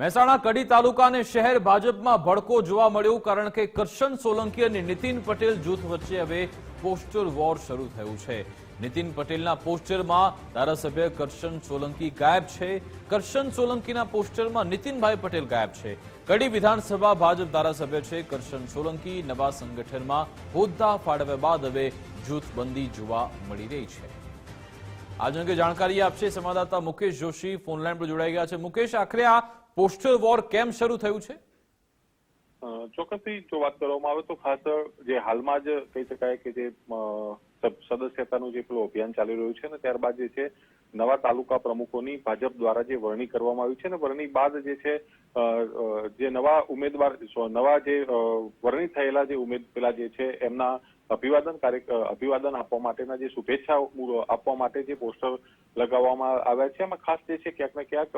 મહેસાણા કડી તાલુકા અને શહેર ભાજપમાં ભડકો જોવા મળ્યો કારણ કે કરશન સોલંકી અને નીતિન પટેલ જૂથ વચ્ચે હવે પોસ્ટર વોર શરૂ થયું છે. નીતિન પટેલના પોસ્ટરમાં ધારાસભ્ય કરશન સોલંકી ગાયબ છે. કરશન સોલંકીના પોસ્ટરમાં નીતિનભાઈ પટેલ ગાયબ છે. કડી વિધાનસભા ભાજપ ધારાસભ્ય છે કરશન સોલંકી. નવા સંગઠનમાં હોદ્દા ફાળવ્યા બાદ હવે જૂથબંધી જોવા મળી રહી છે. આજ અંગે જાણકારી આપશે સંવાદદાતા મુકેશ જોશી. ફોનલાઈન પર જોડાઈ ગયા છે. મુકેશ, આખરે આ પોસ્ટર વોર કેમ શરૂ થયું છે? ચોક્કસથી જો વાત કરવામાં આવે તો ખાસ જે હાલમાં જ કહી શકાય કે જે સદસ્યતાનું જે પેલું અભિયાન ચાલી રહ્યું છે ને, ત્યારબાદ જે છે, નવા તાલુકા પ્રમુખોની ભાજપ દ્વારા જે વરણી કરવામાં આવી છે ને, વરણી બાદ જે છે જે નવા ઉમેદવાર નવા જે વરણી થયેલા જે ઉમેદ, પેલા જે છે, એમના અભિવાદન કાર્ય અભિવાદન આપવા માટેના જે શુભેચ્છા આપવા માટે જે પોસ્ટર લગાવવામાં આવ્યા છે. એમાં ખાસ જે છે, ક્યાંક ને ક્યાંક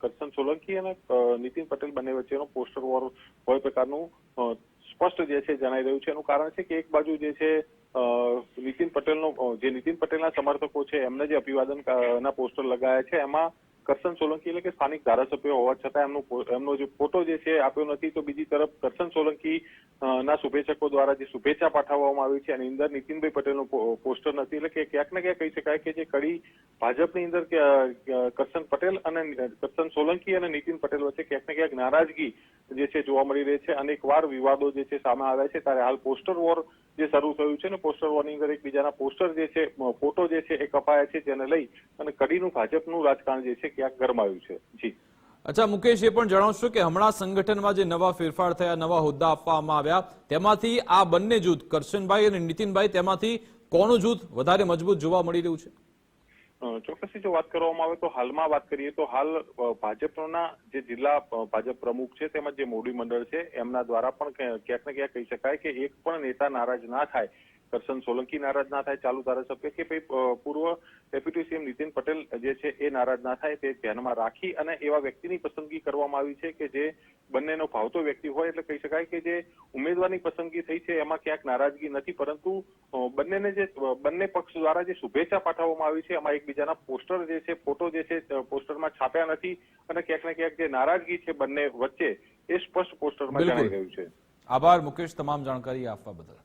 કરશન સોલંકી અને નીતિન પટેલ બંને વચ્ચેનો પોસ્ટર વોર કોઈ પ્રકારનું સ્પષ્ટ જે છે જણાઈ રહ્યું છે. એનું કારણ છે કે એક બાજુ જે છે નીતિન પટેલનો જે નીતિન પટેલના સમર્થકો છે, એમને જે અભિવાદન ના પોસ્ટર લગાયા છે, એમાં કરશન સોલંકી એટલે કે સ્થાનિક ધારાસભ્ય હોવા છતાં એમનો એમનો જે ફોટો જે છે આપ્યો નથી, તો બીજી તરફ કરશન સોલંકી ના શુભેચ્છકો દ્વારા જે શુભેચ્છા પાઠવવામાં આવી છે એની અંદર નીતિનભાઈ પટેલનું પોસ્ટર નથી, એટલે કે ક્યાંક ને ક્યાંક કહી શકાય કે જે કડી ભાજપની અંદર કરશન પટેલ અને કરશન સોલંકી અને નીતિન પટેલ વચ્ચે ક્યાંક ને ક્યાંક નારાજગી જે છે જોવા મળી રહી છે. અનેકવાર વિવાદો જે છે સામે આવ્યા છે, ત્યારે હાલ પોસ્ટર વોર જે શરૂ થયું છે ને, પોસ્ટર વોરની અંદર એકબીજાના પોસ્ટર જે છે ફોટો જે છે એ કપાયા છે, જેને લઈ અને કડીનું ભાજપનું રાજકારણ જે છે ક્યાંક ગરમાયું છે. જી. અચ્છા, મુકેશ, એ પણ જણાવશો કે હમણાં સંગઠનમાં જે નવા ફેરફાર થયા, નવા હોદ્દા આપવામાં આવ્યા, તેમાંથી આ બંને જૂથ, કરશનભાઈ અને નીતિનભાઈ, તેમાંથી કોનું જૂથ વધારે મજબૂત જોવા મળી રહ્યું છે? ચોક્કસ જો વાત કરવામાં આવે તો હાલમાં વાત કરીએ તો હાલ ભાજપના જે જિલ્લા ભાજપ પ્રમુખ છે તેમજ જે મોવડી મંડળ છે, એમના દ્વારા પણ ક્યાંક ને ક્યાંક કહી શકાય કે એક પણ નેતા નારાજ ના થાય કરશન સોલંકી નારાજ ના થાય ચાલુ ધારાસભ્ય કે ભાઈ પૂર્વ ડેપ્યુટી સીએમ નીતિન પટેલ જે છે એ નારાજ ના થાય તે ધ્યાનમાં રાખી અને એવા વ્યક્તિની પસંદગી કરવામાં આવી છે કે જે બંનેનો ભાવતો વ્યક્તિ હોય એટલે કહી શકાય કે જે ઉમેદવારની પસંદગી થઈ છે એમાં ક્યાંક નારાજગી નથી પરંતુ બંનેને જે બંને પક્ષ દ્વારા જે શુભેચ્છા પાઠવવામાં આવી છે એમાં એકબીજાના પોસ્ટર જે છે ફોટો જે છે પોસ્ટરમાં છાપ્યા નથી અને ક્યાંક ને ક્યાંક જે નારાજગી છે બંને વચ્ચે એ સ્પષ્ટ પોસ્ટરમાં. જણાઈ રહ્યું છે આભાર મુકેશ તમામ જાણકારી આપવા બદલ